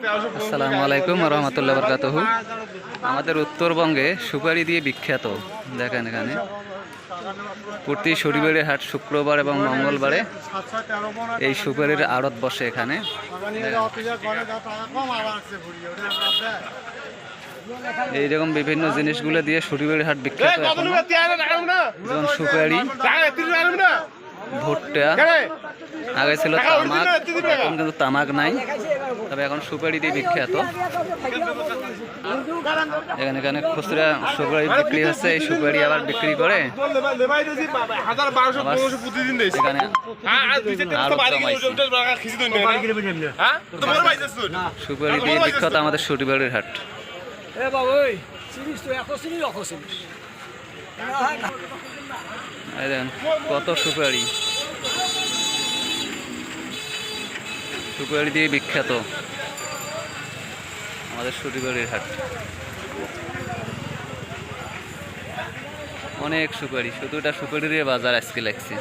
আসসালামু আলাইকুম রহমতুল্লাহ বরকাতহ আমাদের উত্তরবঙ্গে সুপারি দিয়ে বিখ্যাত দেখেন এখানে। প্রতি শনিবারের হাট শুক্রবার এবং মঙ্গলবারে এই সুপারির আড়ত বসে এখানে। এইরকম বিভিন্ন জিনিসগুলো দিয়ে শনিবারের হাট বিখ্যাত। যেমন সুপারি। ভুট্টা। আগে ছিল তামাক এখন কিন্তু তামাক নাই। তবে এখন সুপারি দিয়ে বিখ্যাত। এখানে এখানে খুচরা সুপারি বিক্রি হচ্ছে। এই সুপারি আবার বিক্রি করে। আরও হ্যাঁ? সুপারি দিয়ে বিখ্যাত আমাদের সুটিবাড়ির হাট। এ বাবু সিরিজ তো এত সিরিজ অত এই দেখেন, কত সুপারি। সুপারি দিয়ে বিখ্যাত আমাদের সুপারির হাট। অনেক সুপারি, শুধু এটা সুপারি দিয়ে বাজার আজকে লাগছে।